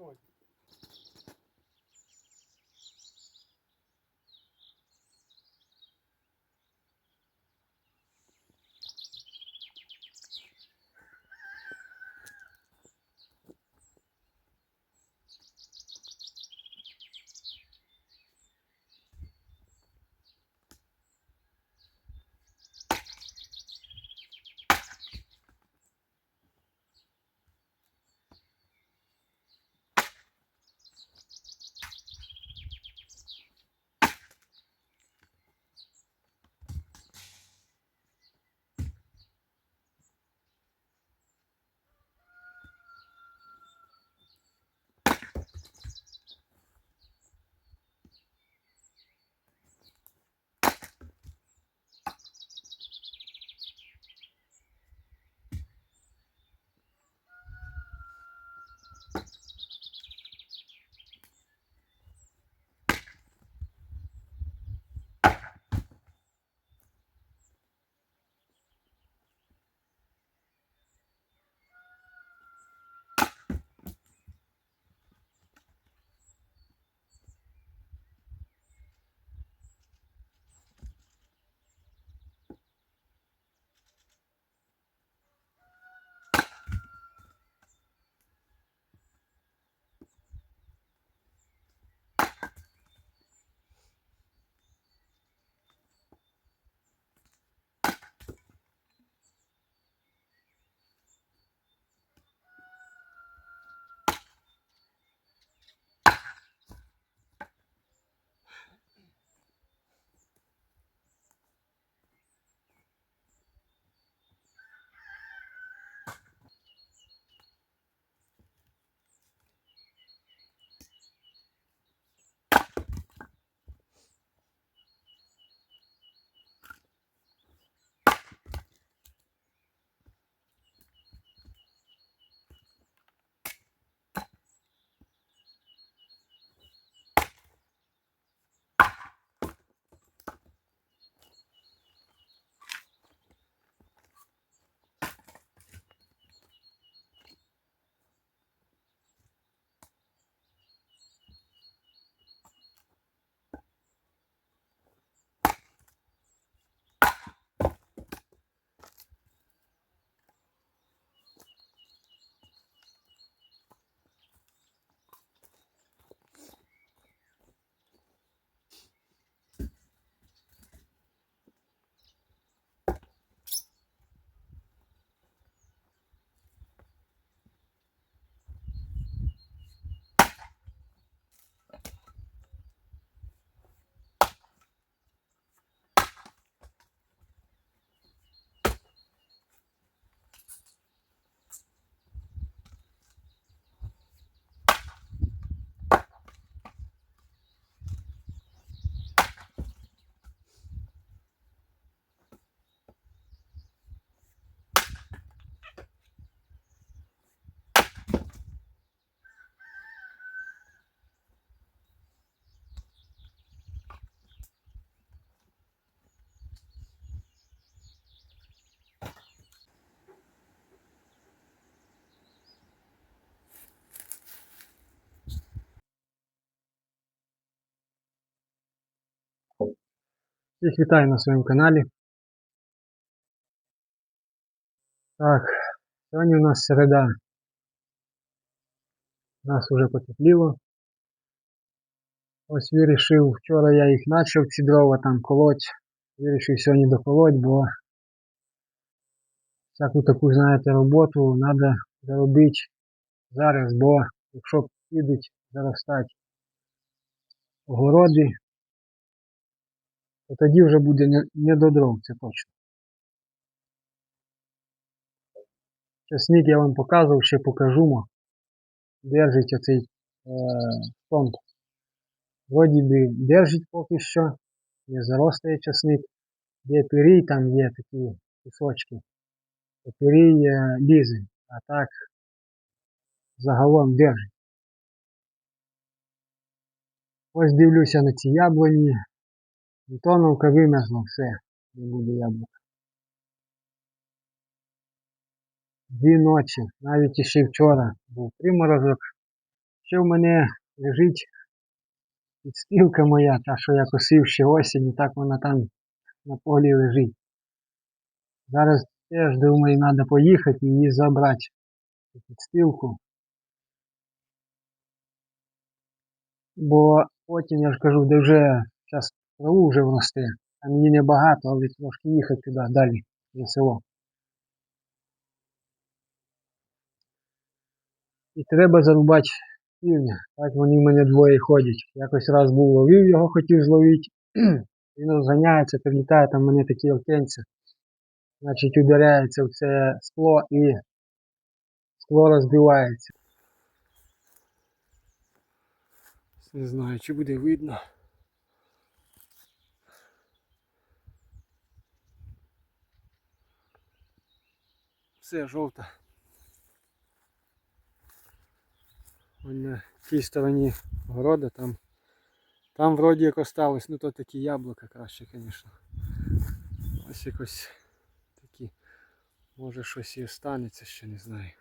Стой. Всіх вітаю на своєму каналі. Так, сьогодні у нас середа. Нас вже потепліло. Ось вирішив, вчора я їх почав ці дрова там колоть. Вирішив сьогодні доколоть, бо всяку таку, знаєте, роботу треба зробити зараз, бо якщо підуть заростати огороди, то тоді вже буде не, до дров, це точно. Часник я вам показував, ще покажу. Держить оцей е, стомп. Вроді би держить поки що, не заростає часник. Де пирій, там є такі кусочки. Пирій е, лізе, а так загалом держить. Ось дивлюся на ці яблуні. Антоновка вимерзла все, не буде яблук. Дві ночі, навіть іще вчора був приморозок, Ще в мене лежить підстилка моя, та, що я косив ще осінь, і так вона там на полі лежить. Зараз теж думаю, треба поїхати і її забрати. Підстилку. Бо потім, я ж кажу, де вже траву вже вросте, там її небагато, але трошки їхати туди далі, за село. І треба зарубати півня. Так вони в мене двоє ходять. Якось раз був ловив його, хотів зловити. Він розганяється, прилітає, там в мене такі окенця. Значить, ударяється в це скло і скло розбивається. Не знаю, чи буде видно. Все жовте. Вон на тій стороні города там. Там вроді як осталось, ну то такі яблука краще, звісно. Ось якось такі. Може щось і останеться, ще не знаю.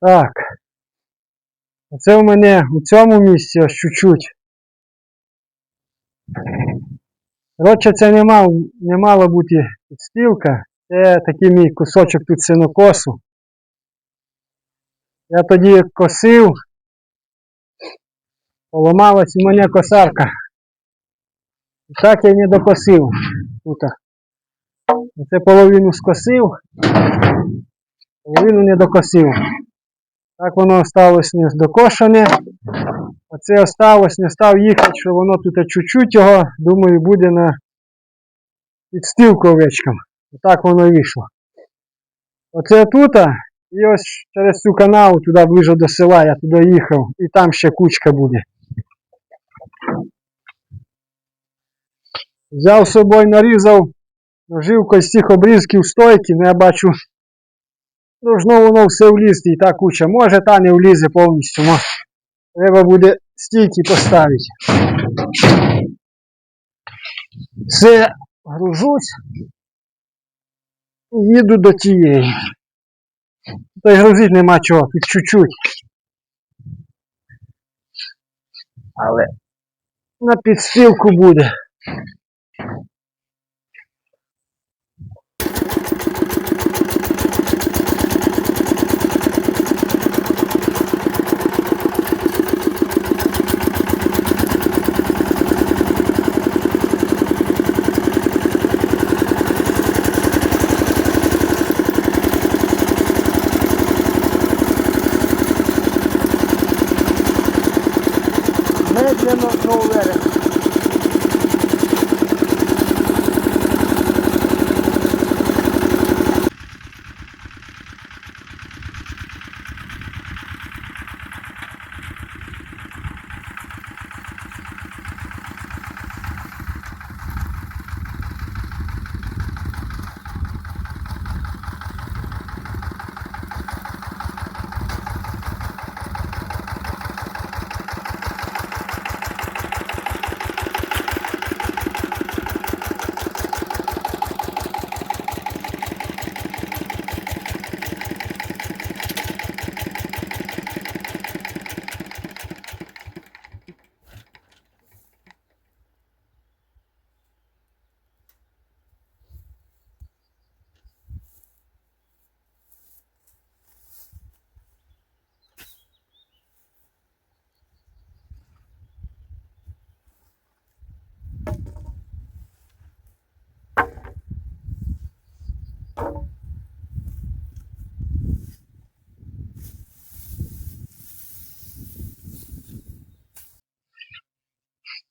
Так. Оце у мене у цьому місці ось чуть-чуть Коротше, це не, мав, не мала бути підстілка. Це такий мій кусочок тут синокосу. Я тоді косив, поламалась у мене косарка. І так я не докосив тут. Оце половину скосив, половину не докосив. Так воно осталось не докошене. Оце осталось, не став їхати, що воно тут чуть-чуть його, думаю, буде на підстилку овечкам. Отак воно і вийшло. Оце тут, і ось через цю канаву туди ближче до села я туди їхав, і там ще кучка буде. Взяв з собою, нарізав наживкою з цих обрізків стойки, ну я бачу, должно воно все влізти і та куча. Може та не влізе повністю, но треба буде стійки поставити. Все, гружусь і їду до тієї. Та й грузити нема чого, тут чуть-чуть. Але на підстилку буде.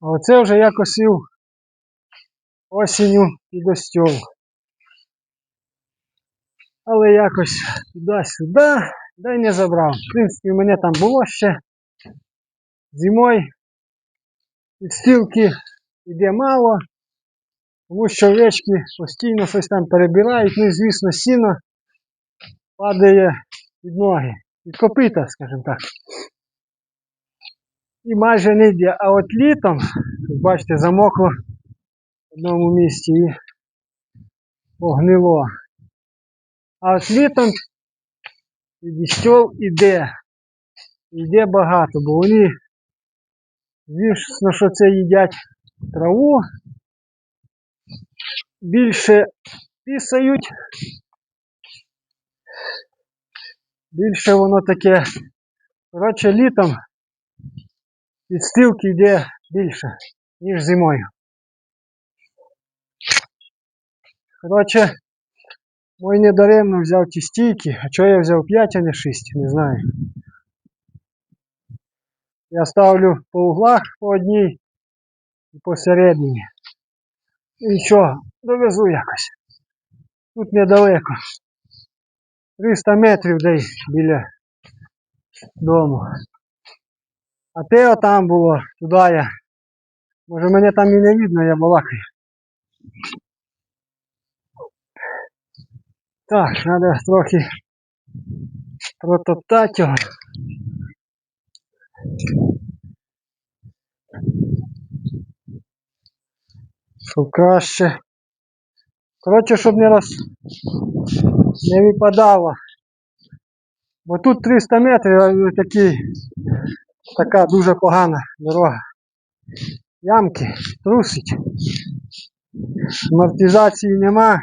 А оце вже я косив осінню під остьол. Але якось туди-сюди, да й не забрав. В принципі, у мене там було ще зимою підстілки йде мало, тому що овечки постійно щось там перебирають, ну і звісно сіно падає під ноги, під копита, скажімо так. І майже не йде. А от літом, бачите, замокло в одному місці і погнило. А от літом підістьол іде. Іде багато, бо вони, звісно, що це їдять траву, більше пісають, більше воно таке. Коротше, літом підстилки йде більше, ніж зимою. Коротше, мой недаремно взяв ті стійки, а чого я взяв 5, а не 6, не знаю. Я ставлю по углах по одній і посередині. І нічого, довезу якось. Тут недалеко. 300 метрів десь біля дому. А те там було, туди я. Може мене там і не видно, я балакаю. Так, треба трохи протоптати його. Щоб краще. Коротше, щоб не роз... не випадало. Бо тут 300 метрів, такі, така дуже погана дорога. ямки, трусить. Амортизації нема.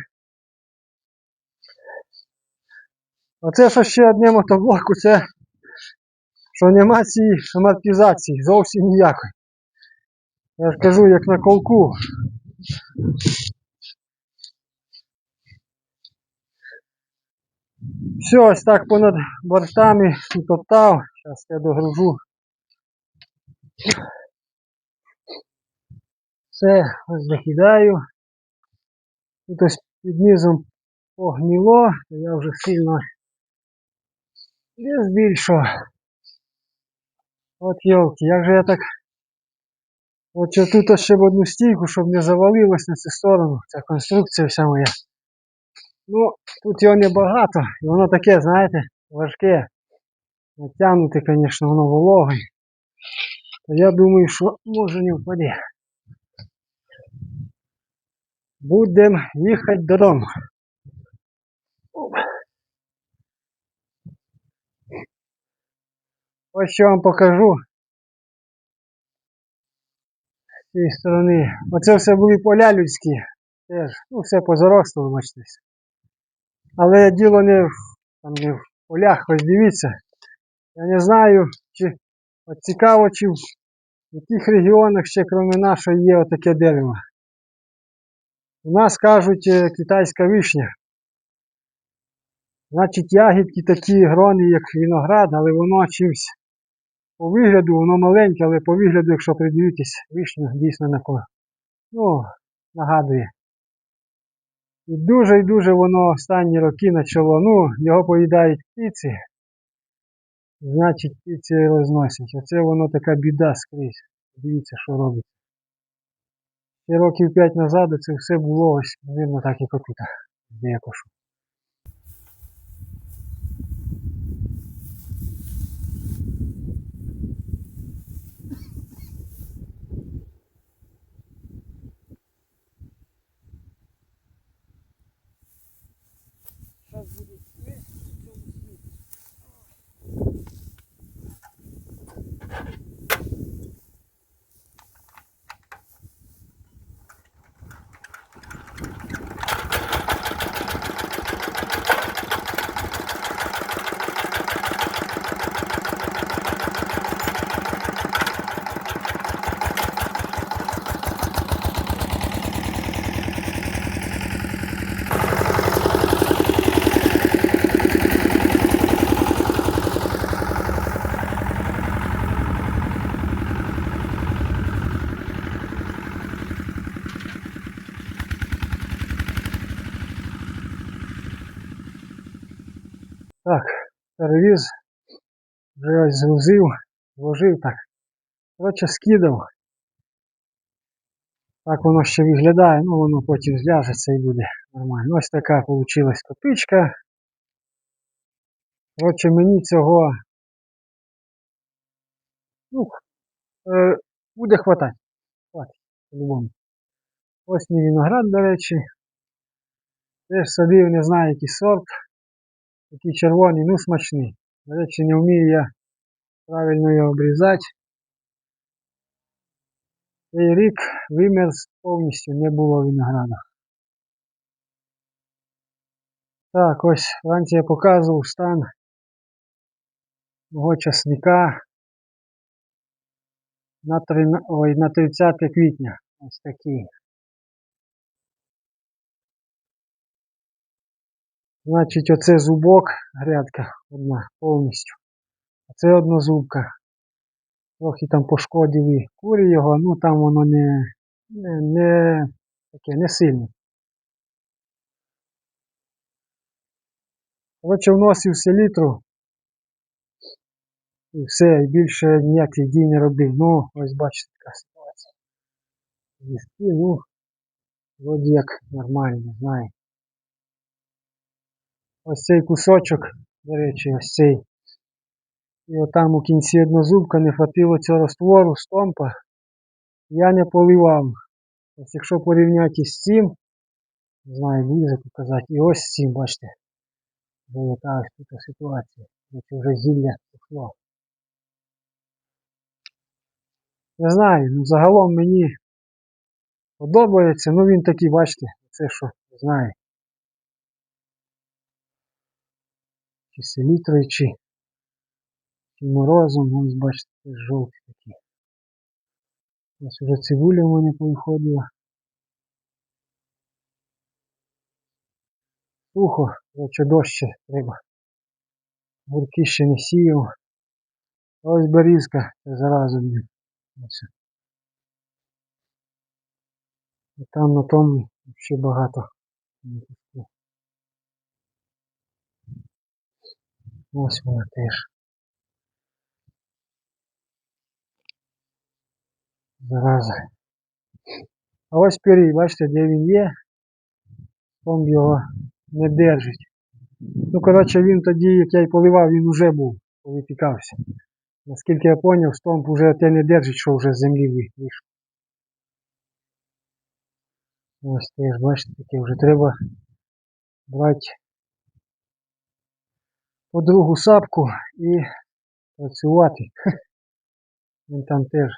Оце що ще одне мотоблоку, це що нема цієї амортизації, зовсім ніякої. Я ж кажу, як на колку. Все, ось так понад бортами утоптав. Зараз я догружу. Все, ось докидаю. Тут ось під низом погніло, то я вже сильно не збільшував. От йолки, як же я так. От що тут ще в одну стійку, щоб не завалилось на цю сторону. Ця конструкція вся моя. Ну, тут його небагато, і воно таке, знаєте, важке. Натягнути, звісно, воно вологе. Я думаю, що може не впаде. Будемо їхати додому. Ось що вам покажу. З цієї сторони. Оце все були поля людські. Теж, ну все позаросло, бачите. Але діло не в, там, не в полях, ось дивіться. Я не знаю, чи от цікаво, чи в яких регіонах ще крім нашого є отаке дерево. У нас кажуть е, китайська вишня. Значить, ягідки такі грони, як виноград, але воно чимсь по вигляду, воно маленьке, але по вигляду, якщо придивитись, вишню дійсно на ну, нагадує. І дуже і дуже воно останні роки почало. Ну, його поїдають птиці. Значить, птиці розносять. Оце воно така біда скрізь. Дивіться, що робить. Ще років 5 назад це все було ось, мабуть, так як тут. де. Перевіз, вже ось згрузив, вложив так. Коротше, скидав. Так воно ще виглядає, ну воно потім зв'яжеться і буде нормально. Ось така вийшла копичка. Коротше, мені цього ну, е, буде хватати. Хватить, по-любому. Ось мій виноград, до речі. Теж садив, не знаю, який сорт. Такий червоний, ну смачний. До речі, не вмію я правильно його обрізати. Цей рік вимерз повністю, не було винограда. Так, ось вранці я показував стан мого часника на, 13, ой, на 30 квітня. Ось такий. Значить, оце зубок, грядка одна повністю. А це однозубка. Трохи там пошкодили курі його, ну там воно не, не, не таке, не сильно. Коротше, вносив селітру. І все, і більше ніяких дій не робив. Ну, ось бачите така ситуація. Ліски, ну, вроді як нормально, знаю. Ось цей кусочок, до речі, ось цей. І отам у кінці однозубка не хватило цього раствору, стомпа. Я не поливав. Ось якщо порівняти із цим, не знаю, буде показати. І ось з цим, бачите. Вже яка ось тут ситуація. Ось вже зілля пішло. Не знаю, ну загалом мені подобається. Ну він такий, бачите, це що не знаю. Чи селітрою, чи, чи морозом, ось бачите, жовті такі. Ось уже цибуля в мене повиходила. Сухо, коротше, дощ треба. Бурки ще не сіяв. Ось берізка, зараза. Ось. І там на тому ще багато. Ось вона теж. Зараза. А ось пирій, бачите, де він є, там його не держить. Ну, коротше, він тоді, як я й поливав, він вже був, повипікався. Наскільки я зрозумів, стомп вже те не держить, що вже з землі ви- вийшов. Ось теж, бачите, таке вже треба брати по другу сапку і працювати. Він там теж,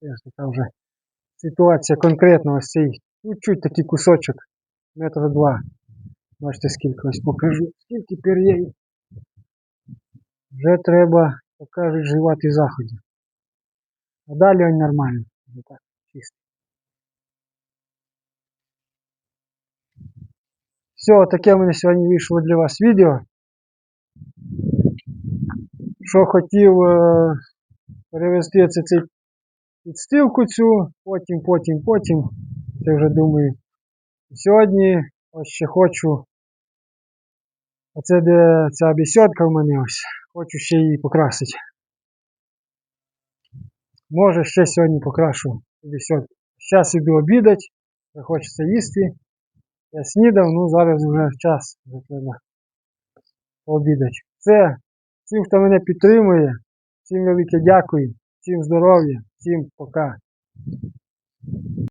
теж така вже ситуація конкретно ось цей. Чуть-чуть такий кусочок, метра два. Бачите, скільки ось покажу, скільки пір'єй. Вже треба, покажуть, живати заході. А далі він нормально. Вже так, чисто. Все, таке в мене сьогодні вийшло для вас відео. Що хотів е, перевести це цей підстилку цю, потім, потім, потім. Це вже думаю. Сьогодні ось ще хочу. Оце де ця бесідка в мене ось. Хочу ще її покрасити. Може ще сьогодні покрашу бесідку. Зараз іду обідати, хочеться їсти. Я снідав, ну зараз вже час, вже треба пообідати. Все. Всім, хто мене підтримує, всім велике дякую, всім здоров'я, всім пока.